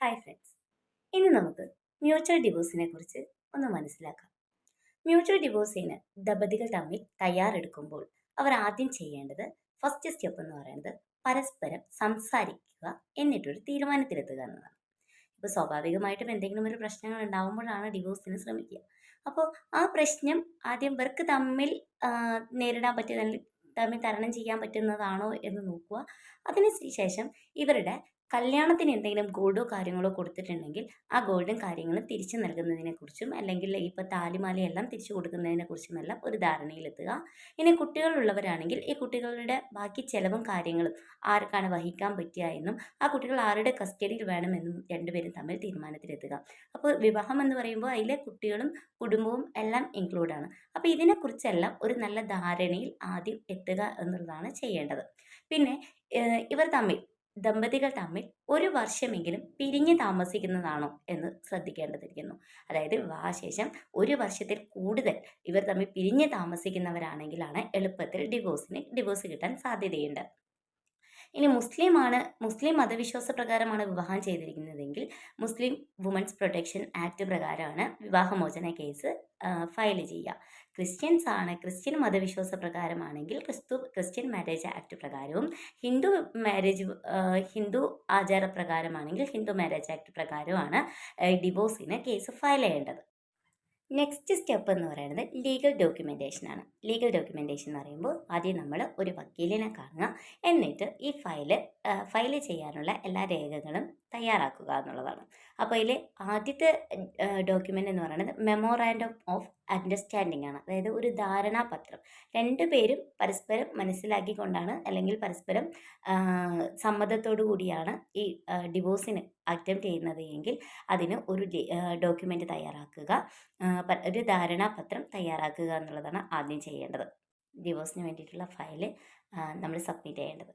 Hi friends ഇന്ന് നമുക്ക് mutual ഡിവോഴ്സിനെ കുറിച്ച് ഒന്ന് മനസ്സിലാക്കാം. മ്യൂച്വൽ ഡിവോഴ്സിന് ദമ്പതികൾ തമ്മിൽ തയ്യാറെടുക്കുമ്പോൾ അവർ ആദ്യം ചെയ്യേണ്ടത് ഫസ്റ്റ് സ്റ്റെപ്പ് എന്ന് പറയുന്നത് പരസ്പരം സംസാരിക്കുക എന്നിട്ടൊരു തീരുമാനത്തിലെത്തുക എന്നതാണ്. ഇപ്പോൾ സ്വാഭാവികമായിട്ടും എന്തെങ്കിലും ഒരു പ്രശ്നങ്ങൾ ഉണ്ടാകുമ്പോഴാണ് ഡിവോഴ്സിന് ശ്രമിക്കുക. അപ്പോൾ ആ പ്രശ്നം ആദ്യം ഇവർക്ക് തമ്മിൽ നേരിടാൻ പറ്റിയ തമ്മിൽ തരണം ചെയ്യാൻ പറ്റുന്നതാണോ എന്ന് നോക്കുക. അതിന് ശേഷം ഇവരുടെ കല്യാണത്തിന് എന്തെങ്കിലും ഗോൾഡോ കാര്യങ്ങളോ കൊടുത്തിട്ടുണ്ടെങ്കിൽ ആ ഗോൾഡും കാര്യങ്ങളും തിരിച്ചു നൽകുന്നതിനെക്കുറിച്ചും അല്ലെങ്കിൽ ഇപ്പോൾ താലിമാലയെല്ലാം തിരിച്ചു കൊടുക്കുന്നതിനെക്കുറിച്ചുമെല്ലാം ഒരു ധാരണയിലെത്തുക. ഇനി കുട്ടികളുള്ളവരാണെങ്കിൽ ഈ കുട്ടികളുടെ ബാക്കി ചെലവും കാര്യങ്ങളും ആർക്കാണ് വഹിക്കാൻ പറ്റുക എന്നും ആ കുട്ടികൾ ആരുടെ കസ്റ്റഡിയിൽ വേണമെന്നും രണ്ടുപേരും തമ്മിൽ തീരുമാനത്തിലെത്തുക. അപ്പോൾ വിവാഹം എന്ന് പറയുമ്പോൾ അതിലെ കുട്ടികളും കുടുംബവും എല്ലാം ഇൻക്ലൂഡാണ് അപ്പോൾ ഇതിനെക്കുറിച്ചെല്ലാം ഒരു നല്ല ധാരണയിൽ ആദ്യം എത്തുക എന്നുള്ളതാണ് ചെയ്യേണ്ടത്. പിന്നെ ഇവർ തമ്മിൽ ദമ്പതികൾ തമ്മിൽ ഒരു വർഷമെങ്കിലും പിരിഞ്ഞ് താമസിക്കുന്നതാണോ എന്ന് ശ്രദ്ധിക്കേണ്ടതിരിക്കുന്നു. അതായത് വിവാഹശേഷം ഒരു വർഷത്തിൽ കൂടുതൽ ഇവർ തമ്മിൽ പിരിഞ്ഞ് താമസിക്കുന്നവരാണെങ്കിലാണ് എളുപ്പത്തിൽ ഡിവോഴ്സിന് ഡിവോഴ്സ് കിട്ടാൻ സാധ്യതയുണ്ട്. ഇനി മുസ്ലിമാണ് മുസ്ലിം മതവിശ്വാസ പ്രകാരമാണ് വിവാഹം ചെയ്തിരിക്കുന്നതെങ്കിൽ മുസ്ലിം വുമൻസ് പ്രൊട്ടക്ഷൻ ആക്ട് പ്രകാരമാണ് വിവാഹമോചന കേസ് ഫയൽ ചെയ്യുക. ക്രിസ്ത്യൻസ് ആണ് ക്രിസ്ത്യൻ മതവിശ്വാസ പ്രകാരമാണെങ്കിൽ ക്രിസ്തു ക്രിസ്ത്യൻ മാരേജ് ആക്ട് പ്രകാരവും ഹിന്ദു മാരേജ് ഹിന്ദു ആചാര പ്രകാരമാണെങ്കിൽ ഹിന്ദു മാരേജ് ആക്ട് പ്രകാരവുമാണ് ഡിവോഴ്സിന് കേസ് ഫയൽ ചെയ്യേണ്ടത്. നെക്സ്റ്റ് സ്റ്റെപ്പ് എന്ന് പറയുന്നത് ലീഗൽ ഡോക്യുമെന്റേഷൻ ആണ്. ലീഗൽ ഡോക്യുമെന്റേഷൻ എന്ന് പറയുമ്പോൾ ആദ്യം നമ്മൾ ഒരു വക്കീലിനെ കാണുക. എന്നിട്ട് ഈ ഫയൽ ഫയൽ ചെയ്യാനുള്ള എല്ലാ രേഖകളും തയ്യാറാക്കുക എന്നുള്ളതാണ്. അപ്പോൾ അതിൽ ആദ്യത്തെ ഡോക്യുമെന്റ് എന്ന് പറയുന്നത് മെമ്മോറാൻഡം ഓഫ് അണ്ടർസ്റ്റാൻഡിംഗ് ആണ്. അതായത് ഒരു ധാരണാപത്രം. രണ്ടു പേരും പരസ്പരം മനസ്സിലാക്കിക്കൊണ്ടാണ് അല്ലെങ്കിൽ പരസ്പരം സമ്മതത്തോടു കൂടിയാണ് ഈ ഡിവോഴ്സിന് അറ്റംപ്റ്റ് ചെയ്യുന്നത് എങ്കിൽ അതിന് ഒരു ഡോക്യുമെന്റ് തയ്യാറാക്കുക. ഒരു ധാരണാപത്രം തയ്യാറാക്കുക എന്നുള്ളതാണ് ആദ്യം ചെയ്യേണ്ടത്. ഡിവോഴ്സിന് വേണ്ടിയിട്ടുള്ള ഫയൽ നമ്മൾ സബ്മിറ്റ് ചെയ്യേണ്ടത്.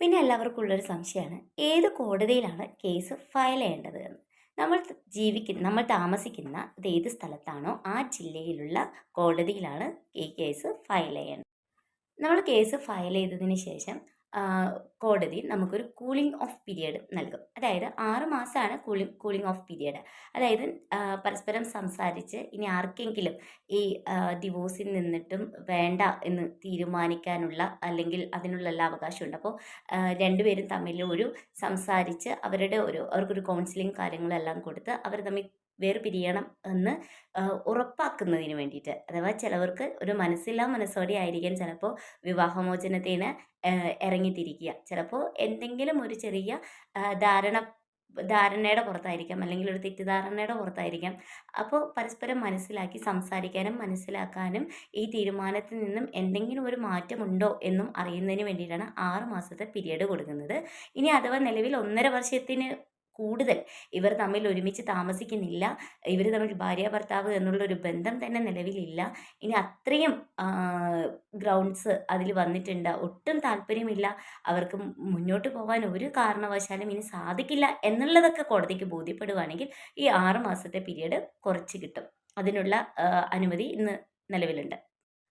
പിന്നെ എല്ലാവർക്കും ഉള്ളൊരു സംശയമാണ് ഏത് കോടതിയിലാണ് കേസ് ഫയൽ ചെയ്യേണ്ടത് എന്ന്? നമ്മൾ ജീവിക്കുന്ന നമ്മൾ താമസിക്കുന്ന ഏത് സ്ഥലത്താണോ ആ ജില്ലയിലുള്ള കോടതിയിലാണ് ഈ കേസ് ഫയൽ ചെയ്യേണ്ടത്. നമ്മൾ കേസ് ഫയൽ ചെയ്തതിന് ശേഷം കോടതി നമുക്കൊരു കൂളിംഗ് ഓഫ് പീരിയഡ് നൽകും. അതായത് ആറ് മാസമാണ് കൂളിംഗ് കൂളിംഗ് ഓഫ് പീരിയഡ് അതായത് പരസ്പരം സംസാരിച്ച് ഇനി ആർക്കെങ്കിലും ഈ ഡിവോഴ്സിൽ നിന്നിട്ടും വേണ്ട എന്ന് തീരുമാനിക്കാനുള്ള അല്ലെങ്കിൽ അതിനുള്ള എല്ലാ അവകാശമുണ്ട് അപ്പോൾ രണ്ടുപേരും തമ്മിൽ ഒരു സംസാരിച്ച് അവരുടെ ഒരു അവർക്കൊരു കൗൺസിലിംഗ് കാര്യങ്ങളെല്ലാം കൊടുത്ത് അവർ തമ്മിൽ വേർപിരിയണം എന്ന് ഉറപ്പാക്കുന്നതിന് വേണ്ടിയിട്ട്. അഥവാ ചിലവർക്ക് ഒരു മനസ്സില്ലാ മനസ്സോടെ ആയിരിക്കും ചിലപ്പോൾ വിവാഹമോചനത്തിന് ഇറങ്ങിത്തിരിക്കുക. ചിലപ്പോൾ എന്തെങ്കിലും ഒരു ചെറിയ ധാരണ ധാരണയുടെ പുറത്തായിരിക്കാം അല്ലെങ്കിൽ ഒരു തെറ്റിദ്ധാരണയുടെ പുറത്തായിരിക്കാം. അപ്പോൾ പരസ്പരം മനസ്സിലാക്കി സംസാരിക്കാനും മനസ്സിലാക്കാനും ഈ തീരുമാനത്തിൽ നിന്നും എന്തെങ്കിലും ഒരു മാറ്റമുണ്ടോ എന്നും അറിയുന്നതിന് വേണ്ടിയിട്ടാണ് ആറ് മാസത്തെ പീരീഡ് കൊടുക്കുന്നത്. ഇനി അഥവാ നിലവിൽ ഒന്നര വർഷത്തിന് കൂടുതൽ. ഇവർ തമ്മിൽ ഒരുമിച്ച് താമസിക്കുന്നില്ല. ഇവർ തമ്മിൽ ഭാര്യ ഭർത്താവ് എന്നുള്ളൊരു ബന്ധം തന്നെ നിലവിലില്ല. ഇനി അത്രയും ഗ്രൗണ്ട്സ് അതിൽ വന്നിട്ടുണ്ട്. ഒട്ടും താല്പര്യമില്ല. അവർക്ക് മുന്നോട്ട് പോകാൻ ഒരു കാരണവശാലും ഇനി സാധിക്കില്ല എന്നുള്ളതൊക്കെ കോടതിക്ക് ബോധ്യപ്പെടുവാണെങ്കിൽ ഈ ആറ് മാസത്തെ പീരീഡ് കുറച്ച് കിട്ടും. അതിനുള്ള അനുമതി ഇന്ന് നിലവിലുണ്ട്.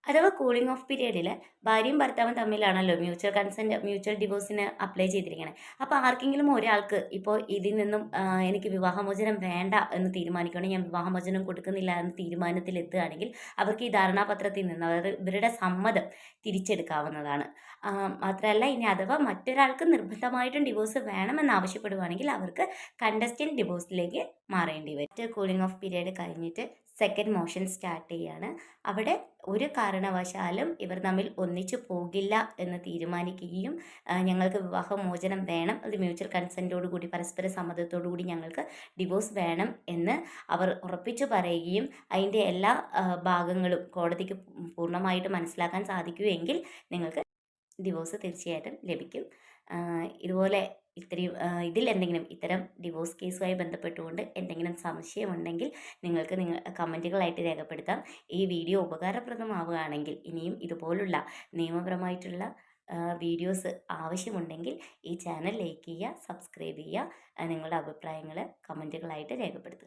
അഥവാ കൂളിംഗ് ഓഫ് പീരീഡിൽ ഭാര്യയും ഭർത്താവും തമ്മിലാണല്ലോ മ്യൂച്വൽ കൺസെന്റ് മ്യൂച്വൽ ഡിവോഴ്സിന് അപ്ലൈ ചെയ്തിരിക്കുന്നത് അപ്പോൾ ആർക്കെങ്കിലും ഒരാൾക്ക് ഇപ്പോൾ ഇതിൽ നിന്നും എനിക്ക് വിവാഹമോചനം വേണ്ട എന്ന് തീരുമാനിക്കണം ഞാൻ വിവാഹമോചനം കൊടുക്കുന്നില്ല എന്ന് തീരുമാനത്തിൽ എത്തുകയാണെങ്കിൽ അവർക്ക് ഈ ധാരണാപത്രത്തിൽ നിന്ന് അതായത് ഇവരുടെ സമ്മതം തിരിച്ചെടുക്കാവുന്നതാണ്. മാത്രമല്ല ഇനി അഥവാ മറ്റൊരാൾക്ക് നിർബന്ധമായിട്ടും ഡിവോഴ്സ് വേണമെന്ന് ആവശ്യപ്പെടുവാണെങ്കിൽ അവർക്ക് കണ്ടസ്റ്റന്റ് ഡിവോഴ്സിലേക്ക് മാറേണ്ടി വരും. കൂളിംഗ് ഓഫ് പീരീഡ് കഴിഞ്ഞിട്ട് സെക്കൻഡ് മോഷൻ സ്റ്റാർട്ട് ചെയ്യാണ്. അവിടെ ഒരു കാരണവശാലും ഇവർ തമ്മിൽ ഒന്നിച്ചു പോകില്ല എന്ന് തീരുമാനിക്കുകയും ഞങ്ങൾക്ക് വിവാഹമോചനം വേണം. അത് മ്യൂച്വൽ കൺസെന്റോടു കൂടി പരസ്പര സമ്മതത്തോടു കൂടി ഞങ്ങൾക്ക് ഡിവോഴ്സ് വേണം എന്ന് അവർ ഉറപ്പിച്ചു പറയുകയും അതിന്റെ എല്ലാ ഭാഗങ്ങളും കോടതിക്ക് പൂർണമായിട്ട് മനസ്സിലാക്കാൻ സാധിക്കുമെങ്കിൽ നിങ്ങൾക്ക് ഡിവോഴ്സ് തീർച്ചയായിട്ടും ലഭിക്കും. ഇതുപോലെ ഇത്രയും ഇതിൽ എന്തെങ്കിലും ഇത്തരം ഡിവോഴ്സ് കേസുമായി ബന്ധപ്പെട്ടുകൊണ്ട് എന്തെങ്കിലും സംശയമുണ്ടെങ്കിൽ നിങ്ങൾക്ക് നിങ്ങൾ കമന്റുകളായിട്ട് രേഖപ്പെടുത്താം. ഈ വീഡിയോ ഉപകാരപ്രദമാവുകയാണെങ്കിൽ ഇനിയും ഇതുപോലുള്ള നിയമപരമായിട്ടുള്ള വീഡിയോസ് ആവശ്യമുണ്ടെങ്കിൽ ഈ ചാനൽ ലൈക്ക് ചെയ്യുക സബ്സ്ക്രൈബ് ചെയ്യുക നിങ്ങളുടെ അഭിപ്രായങ്ങൾ കമന്റുകളായിട്ട് രേഖപ്പെടുത്തുക.